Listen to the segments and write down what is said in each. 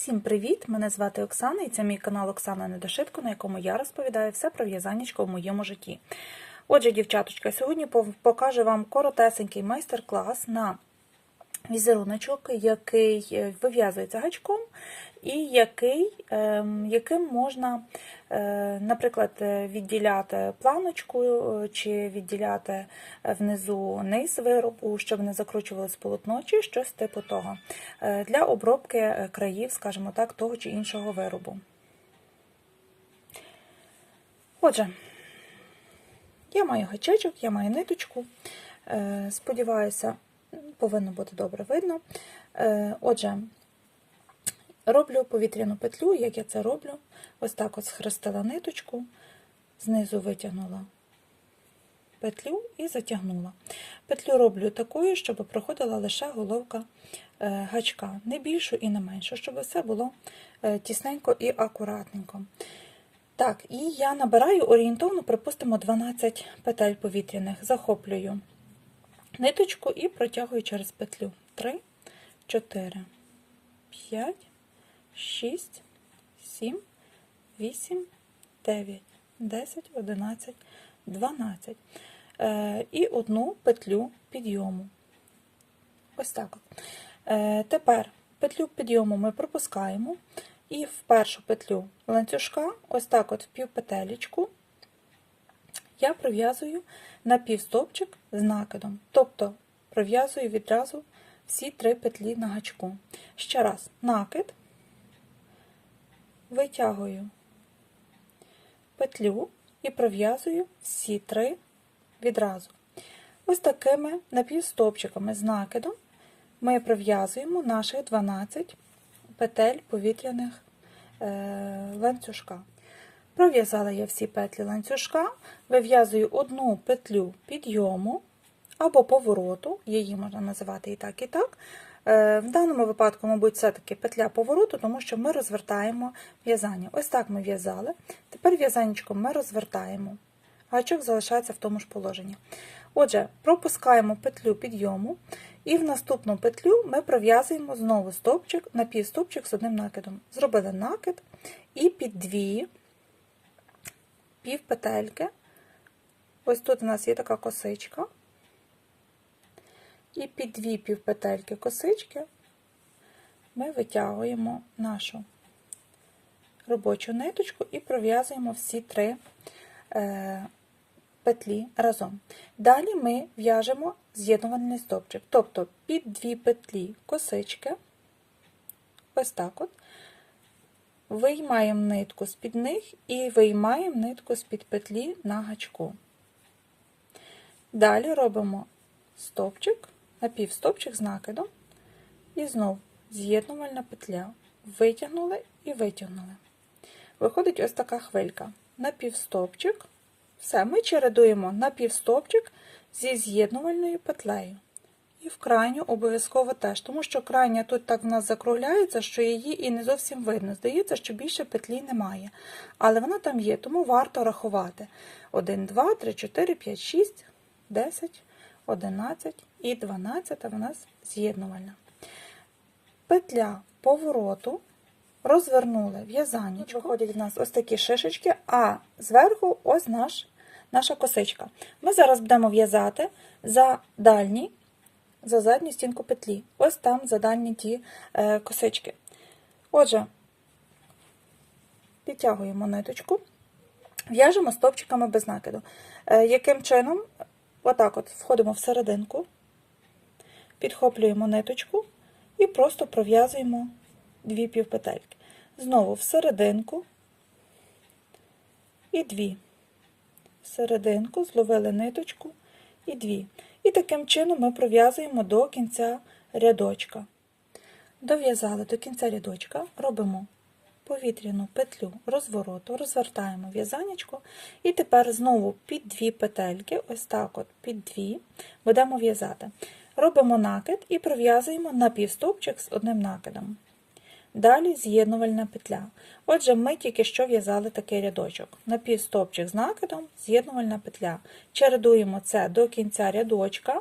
Всім привіт! Мене звати Оксана і це мій канал Оксана Недошитко, на якому я розповідаю все про в'язанечко в моєму житті. Отже, дівчаточка, сьогодні покажу вам коротесенький майстер-клас на візеруночок, який е, вив'язується гачком, і який, ем, яким можна, е, наприклад, е, відділяти планочку чи відділяти внизу низ виробу, щоб не закручувалось полотно, чи щось типу того, для обробки країв, скажімо так, того чи іншого виробу. Отже, я маю гачечок, я маю ниточку. Сподіваюся, повинно бути добре видно. Е, Отже, роблю повітряну петлю, як я це роблю. Ось так от схрестила ниточку, знизу витягнула петлю і затягнула. Петлю роблю такою, щоб проходила лише головка е, гачка, не більшу і не меншу, щоб все було е, тісненько і акуратненько. Так, і я набираю орієнтовно, припустимо, 12 петель повітряних, захоплюю ниточку і протягую через петлю. 3, 4, 5, 6, 7, 8, 9, 10, 11, 12. Е, і одну петлю підйому. Ось так. Е, тепер петлю підйому ми пропускаємо. І в першу петлю ланцюжка, ось так от в півпетелечку, я пров'язую на півстопчик з накидом. Тобто пров'язую відразу всі три петлі на гачку. Ще раз, накид, витягую петлю і пров'язую всі три відразу. Ось такими напівстопчиками з накидом ми пров'язуємо наших 12 петель повітряних е, ланцюжка. Пров'язала я всі петлі ланцюжка, вив'язую одну петлю підйому або повороту, її можна називати і так, і так. Е, В даному випадку, мабуть, все-таки петля повороту, тому що ми розвертаємо в'язання. Ось так ми в'язали. Тепер в'язанечком ми розвертаємо. Гачок залишається в тому ж положенні. Отже, пропускаємо петлю підйому, і в наступну петлю ми пров'язуємо знову стовпчик, напівстовпчик з одним накидом. Зробили накид і під дві півпетельки. Ось тут у нас є така косичка. І під дві півпетельки косички ми витягуємо нашу робочу ниточку і пров'язуємо всі три е, петлі разом. Далі ми в'яжемо з'єднувальний стовпчик, тобто під дві петлі косички, ось так от, виймаємо нитку з-під них і виймаємо нитку з-під петлі на гачку. Далі робимо стовпчик, напівстовпчик з накидом, і знов з'єднувальна петля. Витягнули і витягнули. Виходить ось така хвилька. Напівстовпчик. Все, ми чередуємо напівстовпчик зі з'єднувальною петлею. В крайню обов'язково теж, тому що крайня тут так в нас закругляється, що її і не зовсім видно. Здається, що більше петлі немає. Але вона там є, тому варто рахувати. 1, 2, 3, 4, 5, 6, 10, 11 і 12 в нас з'єднувальна. Петля повороту розвернули в'язаннячко. Виходять в нас ось такі шишечки, а зверху ось наш, наша косичка. Ми зараз будемо в'язати за дальній, за задню стінку петлі. Ось там за дальні ті е, косички. Отже, підтягуємо ниточку, в'яжемо стопчиками без накиду. Е, яким чином? Отак от входимо в серединку, підхоплюємо ниточку і просто пров'язуємо дві півпетельки. Знову в серединку і дві. В зловили ниточку і дві. І таким чином ми пров'язуємо до кінця рядочка. Дов'язали до кінця рядочка, робимо повітряну петлю розвороту, розвертаємо в'язанечко, і тепер знову під дві петельки, ось так от під дві, будемо в'язати. Робимо накид і пров'язуємо на півстовпчик з одним накидом. Далі з'єднувальна петля. Отже, ми тільки що в'язали такий рядочок. Напівстопчик з накидом, з'єднувальна петля. Чередуємо це до кінця рядочка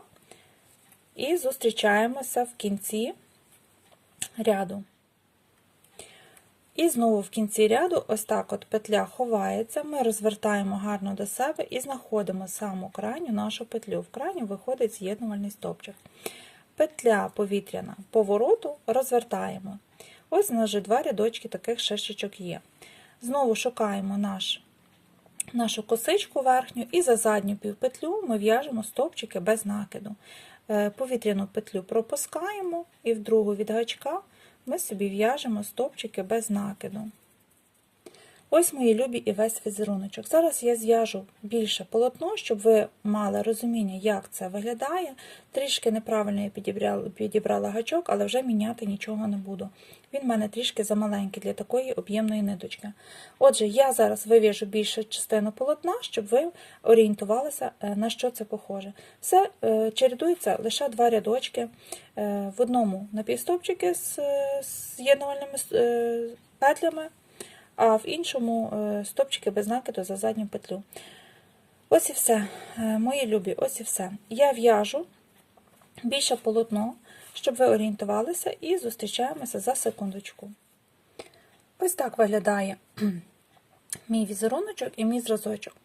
і зустрічаємося в кінці ряду. І знову в кінці ряду, ось так от петля ховається, ми розвертаємо гарно до себе і знаходимо саму крайню нашу петлю. В крайню виходить з'єднувальний стовпчик. Петля повітряна повороту розвертаємо. Ось у нас вже два рядочки таких шишечок є. Знову шукаємо наш, нашу косичку верхню і за задню півпетлю ми в'яжемо стовпчики без накиду. Е, Повітряну петлю пропускаємо і в другу від гачка ми собі в'яжемо стовпчики без накиду. Ось мої любі і весь візеруночок. Зараз я зв'яжу більше полотно, щоб ви мали розуміння, як це виглядає. Трішки неправильно я підібрала, підібрала гачок, але вже міняти нічого не буду. Він в мене трішки замаленький для такої об'ємної ниточки. Отже, я зараз вив'яжу більшу частину полотна, щоб ви орієнтувалися, е, на що це похоже. Все е, чередується лише два рядочки. Е, В одному напівстопчики з з'єднувальними петлями а в іншому е, стопчики без накиду за задню петлю. Ось і все, е, мої любі, ось і все. Я в'яжу більше полотно, щоб ви орієнтувалися, і зустрічаємося за секундочку. Ось так виглядає мій візеруночок і мій зразочок.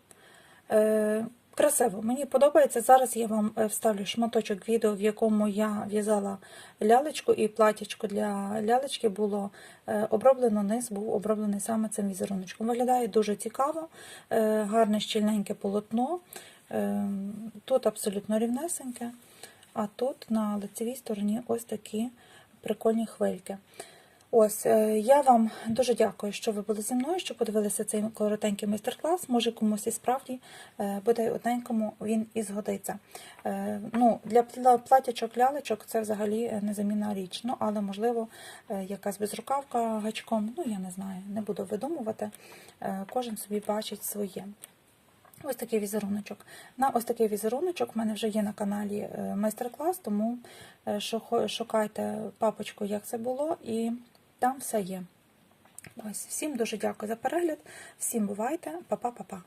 Красиво, мені подобається. Зараз я вам е, вставлю шматочок відео, в якому я в'язала лялечку і платячко для лялечки було е, оброблено, низ був оброблений саме цим візеруночком. Виглядає дуже цікаво, е, гарне щільненьке полотно. Тут абсолютно рівнесеньке, а тут на лицевій стороні ось такі прикольні хвильки. Ось, е, я вам дуже дякую, що ви були зі мною, що подивилися цей коротенький майстер-клас. Може комусь і справді е, буде одненькому він і згодиться. Е, Ну, для платячок лялечок це взагалі незамінна річ. Ну, але можливо, якась безрукавка гачком. Ну, я не знаю, не буду видумувати. Кожен собі бачить своє. Ось такий візеруночок. На ось такий візеруночок в мене вже є на каналі майстер-клас, тому шукайте папочку, як це було, і там все є. Ось, всім дуже дякую за перегляд, всім бувайте, па-па-па-па.